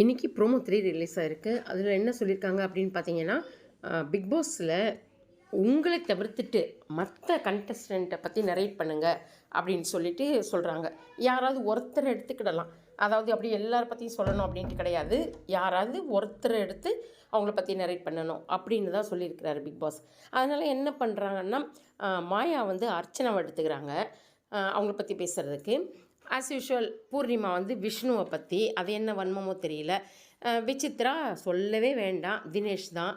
இன்றைக்கி promo three release ஆகிருக்கு அதில் என்ன சொல்லியிருக்காங்க அப்படின்னு பார்த்தீங்கன்னா பிக் பாஸில் உங்களை தவிர்த்துட்டு மற்ற கண்டஸ்டண்ட்டை பற்றி நரேட் பண்ணுங்கள் அப்படின்னு சொல்லிட்டு சொல்கிறாங்க யாராவது ஒருத்தரை எடுத்துக்கிடலாம். அதாவது அப்படி எல்லார பற்றியும் சொல்லணும் அப்படின்ட்டு கிடையாது. யாராவது ஒருத்தரை எடுத்து அவங்கள பற்றி நரேட் பண்ணணும் அப்படின்னு தான் சொல்லியிருக்கிறாரு பிக் பாஸ் அதனால் என்ன பண்ணுறாங்கன்னா மாயா வந்து அர்ச்சனாவை எடுத்துக்கிறாங்க. அவங்கள பற்றி பேசுகிறதுக்கு ஆஸ் யூஷுவல் பூர்ணிமா வந்து விஷ்ணுவை பற்றி அது என்ன வன்மமோ தெரியல. விசித்ரா சொல்லவே வேண்டாம். தினேஷ் தான்.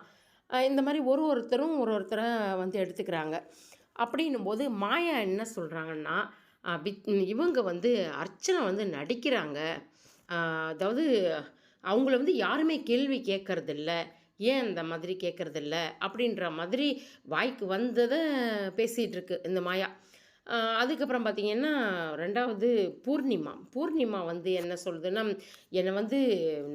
இந்த மாதிரி ஒரு ஒருத்தரும் ஒரு ஒருத்தரை வந்து எடுத்துக்கிறாங்க. அப்படின்னும் போது மாயா என்ன சொல்கிறாங்கன்னா இவங்க வந்து அர்ச்சனை வந்து நடிக்கிறாங்க. அதாவது அவங்கள வந்து யாருமே கேள்வி கேட்கறதில்ல ஏன் அந்த மாதிரி கேட்குறதில்ல அப்படின்ற மாதிரி வாய்க்கு வந்ததை பேசிகிட்டு இருக்கு இந்த மாயா. அதுக்கப்புறம் பார்த்திங்கன்னா ரெண்டாவது பூர்ணிமா. பூர்ணிமா வந்து என்ன சொல்லுதுன்னா என்னை வந்து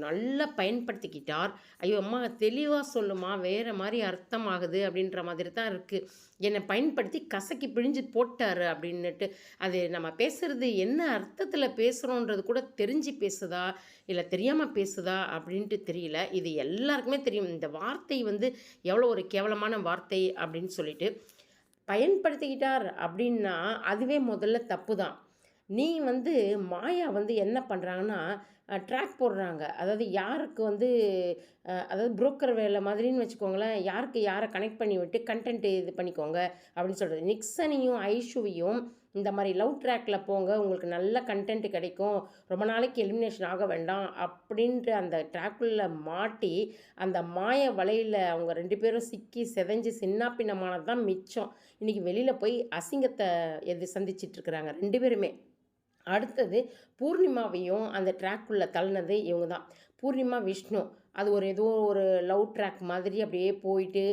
நல்லா பயன்படுத்திக்கிட்டார். ஐயோ அம்மா தெளிவாக சொல்லுமா வேறு மாதிரி அர்த்தம் ஆகுது அப்படின்ற மாதிரி தான் இருக்குது என்னை பயன்படுத்தி கசக்கி பிழிஞ்சு போட்டார் அப்படின்னுட்டு அது நம்ம பேசுகிறது என்ன அர்த்தத்தில் பேசுகிறோன்றது கூட தெரிஞ்சு பேசுதா இல்லை தெரியாமல் பேசுதா அப்படின்ட்டு தெரியல. இது எல்லாருக்குமே தெரியும். இந்த வார்த்தை வந்து எவ்வளோ ஒரு கேவலமான வார்த்தை அப்படின்னு சொல்லிட்டு பயன்படுத்திக்கிட்டார் அப்படின்னா அதுவே முதல்ல தப்பு தான் நீ வந்து மாயா வந்து என்ன பண்ணுறாங்கன்னா ட்ராக் போடுறாங்க. அதாவது யாருக்கு வந்து அதாவது புரோக்கர் வேலை மாதிரின்னு வச்சுக்கோங்களேன் யாருக்கு யாரை கனெக்ட் பண்ணி விட்டு கண்டென்ட் இது பண்ணிக்கோங்க அப்படின்னு சொல்கிறது நிக்சனையும் ஐஷுவையும் இந்த மாதிரி லவ் ட்ராக்கில் போங்க உங்களுக்கு நல்ல கண்டென்ட் கிடைக்கும். ரொம்ப நாளைக்கு எலிமினேஷன் ஆக வேண்டாம் அப்படின்ற அந்த ட்ராக்குள்ளே மாட்டி அந்த மாய வலையில் அவங்க ரெண்டு பேரும் சிக்கி செதஞ்சு சின்னாப்பின்னமானது தான் மிச்சம். இன்றைக்கி வெளியில் போய் அசிங்கத்தை எது சந்திச்சிட்ருக்குறாங்க ரெண்டு பேருமே. அடுத்தது பூர்ணிமாவையும் அந்த ட்ராக்குள்ளே தள்ளினது இவங்க தான். பூர்ணிமா விஷ்ணு. அது ஒரு ஏதோ ஒரு லவ் ட்ராக் மாதிரி அப்படியே போயிட்டு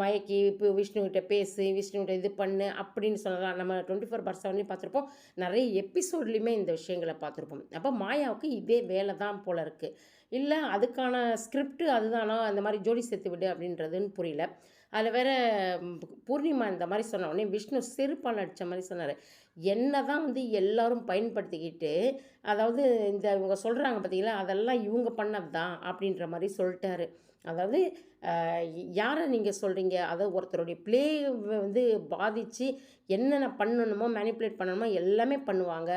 மயக்கி இப்போ விஷ்ணுகிட்ட பேசு விஷ்ணுகிட்ட இது பண்ணு அப்படின்னு சொல்லலாம். நம்ம டுவெண்ட்டி ஃபோர் பர் செவன்லையும் பார்த்துருப்போம். நிறைய எபிசோட்லேயுமே இந்த விஷயங்களை பார்த்துருப்போம். அப்போ மாயாவுக்கு இதே வேலை தான் போல இருக்குது இல்லை அதுக்கான ஸ்கிரிப்ட் அதுதானா? அந்த மாதிரி ஜோடி சேர்த்து விடு அப்படின்றதுன்னு புரியல. அதில் வேற பூர்ணிமா இந்த மாதிரி சொன்ன உடனே விஷ்ணு செருப்பால் அடித்த மாதிரி சொன்னார். என்ன தான் வந்து எல்லாரும் பயன்படுத்திக்கிட்டு அதாவது இந்த இவங்க சொல்கிறாங்க பார்த்தீங்களா அதெல்லாம் இவங்க பண்ணது தான் அப்படின்ற மாதிரி சொல்லிட்டாரு. அதாவது யாரை நீங்கள் சொல்கிறீங்க அதாவது ஒருத்தருடைய பிளே வந்து பாதித்து என்னென்ன பண்ணணுமோ மேனிப்புலேட் பண்ணணுமோ எல்லாமே பண்ணுவாங்க.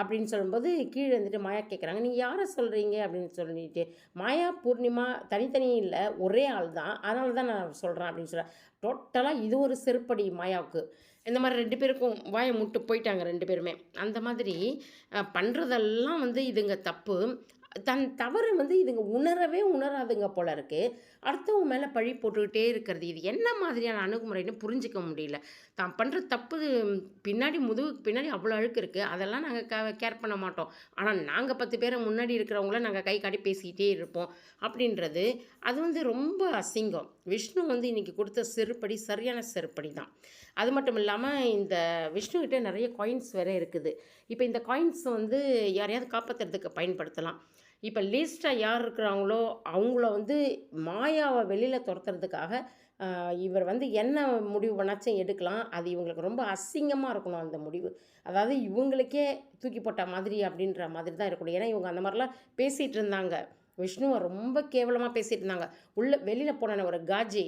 அப்படின்னு சொல்லும்போது கீழே இருந்துட்டு மாயா கேட்குறாங்க நீங்கள் யாரை சொல்கிறீங்க அப்படின்னு சொல்லிட்டு. மாயா பூர்ணிமா தனித்தனி இல்லை ஒரே ஆள் தான். அதனால தான் நான் சொல்கிறேன் அப்படின்னு சொல்கிறேன் டோட்டலாக இது ஒரு செருப்படி மாயாவுக்கு. இந்த மாதிரி ரெண்டு பேருக்கும் வாயை முட்டு போயிட்டாங்க ரெண்டு பேருமே. அந்த மாதிரி பண்ணுறதெல்லாம் வந்து இதுங்க தப்பு. தன் தவறு வந்து இதுங்க உணரவே உணராதுங்க போல இருக்குது அடுத்தவங்க மேலே பழி போட்டுக்கிட்டே இருக்கிறது. இது என்ன மாதிரியான அணுகுமுறைன்னு புரிஞ்சிக்க முடியல. தான் பண்ணுற தப்பு பின்னாடி முதுகுக்கு பின்னாடி அவ்வளோ அழுக்கு இருக்குது அதெல்லாம் நாங்கள் க கேர் பண்ண மாட்டோம். ஆனால் நாங்கள் பத்து பேரை முன்னாடி இருக்கிறவங்கள நாங்கள் கை காட்டி பேசிக்கிட்டே இருப்போம். அப்படின்றது அது வந்து ரொம்ப அசிங்கம். விஷ்ணு வந்து இன்றைக்கி கொடுத்த செருப்படி சரியான செருப்படி தான். அது மட்டும் இல்லாமல் இந்த விஷ்ணுக்கிட்ட நிறைய காயின்ஸ் வேறு இருக்குது. இப்போ இந்த காயின்ஸ் வந்து யாரையாவது காப்பாற்றுறதுக்கு பயன்படுத்தலாம். இப்போ லீஸ்ட்டாக யார் இருக்கிறாங்களோ அவங்கள வந்து மாயாவை வெளியில் துரத்துறதுக்காக இவர் வந்து என்ன முடிவு பண்ணாச்சும் எடுக்கலாம். அது இவங்களுக்கு ரொம்ப அசிங்கமாக இருக்கணும் அந்த முடிவு. அதாவது இவங்களுக்கே தூக்கி போட்ட மாதிரி அப்படின்ற மாதிரி தான் இருக்கணும். ஏன்னா இவங்க அந்த மாதிரிலாம் பேசிகிட்டு இருந்தாங்க. விஷ்ணுவை ரொம்ப கேவலமாக பேசிகிட்டு இருந்தாங்க. உள்ளே வெளியில் போன ஒரு காஜி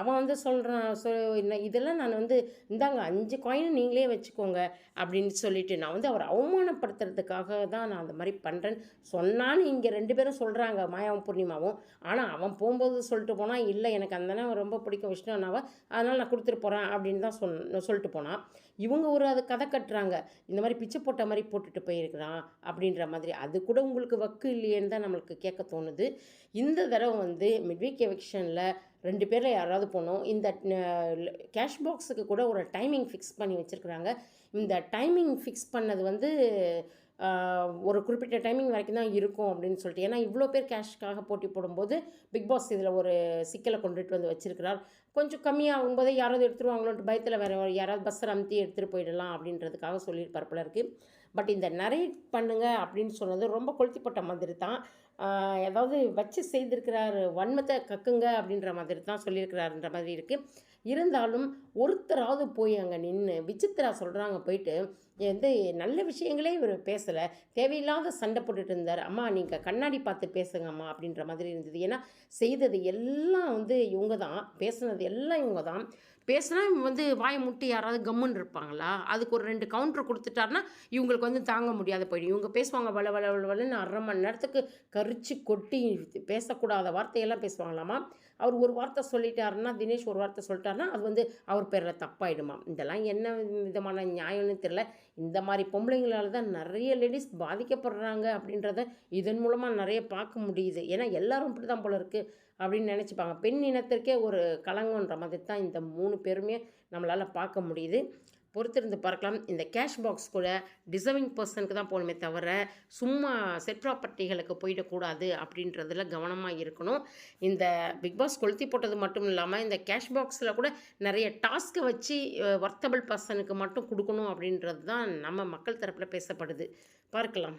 அவன் வந்து சொல்கிறான் சொ என்ன இதெல்லாம் நான் வந்து இந்தாங்க அஞ்சு காயினும் நீங்களே வச்சுக்கோங்க அப்படின்னு சொல்லிட்டு நான் வந்து அவரை அவமானப்படுத்துறதுக்காக தான் நான் அந்த மாதிரி பண்ணுறேன்னு சொன்னான்னு இங்கே ரெண்டு பேரும் சொல்கிறாங்க மாயாவும் பூர்ணிமாவும். ஆனால் அவன் போகும்போது சொல்லிட்டு போனால் இல்லை எனக்கு அந்த ரொம்ப பிடிக்கும் விஷ்ணு அண்ணாவை அதனால் நான் கொடுத்துட்டு போகிறேன் அப்படின்னு தான் சொன் சொல்லிட்டு போனான் இவங்க ஒரு அது கதை கட்டுறாங்க இந்த மாதிரி பிச்சை போட்ட மாதிரி போட்டுட்டு போயிருக்கிறான் அப்படின்ற மாதிரி. அது கூட உங்களுக்கு வக்கு இல்லையேன்னு தான் நம்மளுக்கு கேட்க தோணுது. இந்த தடவை வந்து மிட்வீக் எவிக்ஷனில் ரெண்டு பேரில் யாராவது போகணும் இந்த கேஷ் பாக்ஸுக்கு கூட ஒரு டைமிங் ஃபிக்ஸ் பண்ணி வச்சுருக்குறாங்க. இந்த டைமிங் ஃபிக்ஸ் பண்ணது வந்து ஒரு குறிப்பிட்ட டைமிங் வரைக்கும் தான் இருக்கும் அப்படின்னு சொல்லிட்டு. ஏன்னா இவ்வளோ பேர் கேஷ்க்காக போட்டி போடும்போது பிக் பாஸ் இதில் ஒரு சிக்கலை கொண்டுட்டு வந்து வச்சிருக்கிறார். கொஞ்சம் கம்மியாகும் போதே யாராவது எடுத்துருவாங்களோன்ட்டு பயத்தில் வேறு யாராவது பஸ்ஸை அமுத்தி எடுத்துகிட்டு போயிடலாம் அப்படின்றதுக்காக சொல்லியிருப்பார் போல இருக்குது பட் இந்த நரேட் பண்ணுங்க அப்படின்னு சொன்னது ரொம்ப கொளுத்திப்பட்ட மாதிரி தான். ஏதாவது வச்சு செய்திருக்கிறார் வன்மத்தை கக்குங்க அப்படின்ற மாதிரி தான் சொல்லியிருக்கிறாருன்ற மாதிரி இருக்குது இருந்தாலும் ஒருத்தராவது போய் அங்கே நின்று விசித்ரா சொல்கிறாங்க போயிட்டு வந்து நல்ல விஷயங்களே இவர் பேசலை. தேவையில்லாத சண்டை போட்டுட்டு இருந்தார். அம்மா நீங்கள் கண்ணாடி பார்த்து பேசுங்க அம்மா அப்படின்ற மாதிரி இருந்தது. ஏன்னா செய்தது எல்லாம் வந்து இவங்க தான் பேசுனது எல்லாம் இவங்க தான் பேசுனா இவங்க வந்து வாய் முட்டி யாராவது கம்முன்னு இருப்பாங்களா? அதுக்கு ஒரு ரெண்டு கவுண்டர் கொடுத்துட்டாருன்னா இவங்களுக்கு வந்து தாங்க முடியாத போயிடும். இவங்க பேசுவாங்க வள வள வள வளன்னு அரை மணி நேரத்துக்கு கரிச்சு கொட்டி பேசக்கூடாத வார்த்தையெல்லாம் பேசுவாங்களாமா? அவர் ஒரு வார்த்தை சொல்லிட்டாருன்னா தினேஷ் ஒரு வார்த்தை சொல்லிட்டாருன்னா அது வந்து அவர் பேரில் தப்பாயிடுமா இதெல்லாம் என்ன விதமான நியாயம்னு தெரியல. இந்த மாதிரி பொம்பளைங்களால தான் நிறைய லேடிஸ் பாதிக்கப்படுறாங்க அப்படின்றத இதன் மூலமாக நிறைய பார்க்க முடியுது. ஏன்னா எல்லாரும் இப்படி தான் போல இருக்குது அப்படின்னு நினச்சிப்பாங்க. பெண் இனத்திற்கே ஒரு கலங்கன்ற மாதிரி தான் இந்த மூணு பேருமே நம்மளால் பார்க்க முடியுது. பொறுத்திருந்து பார்க்கலாம். இந்த கேஷ் பாக்ஸ் கூட டிசர்விங் பர்சனுக்கு தான் போகணுமே தவிர சும்மா செட் ப்ராப்பர்ட்டிகளுக்கு போயிடக்கூடாது அப்படின்றதுல கவனமாக இருக்கணும். இந்த பிக் பாஸ் கொளுத்தி போட்டது மட்டும் இல்லாமல் இந்த கேஷ் பாக்ஸில் கூட நிறைய டாஸ்க்கை வச்சு ஒர்த்தபிள் பர்சனுக்கு மட்டும் கொடுக்கணும் அப்படின்றது தான் நம்ம மக்கள் தரப்பில் பேசப்படுது. பார்க்கலாம்.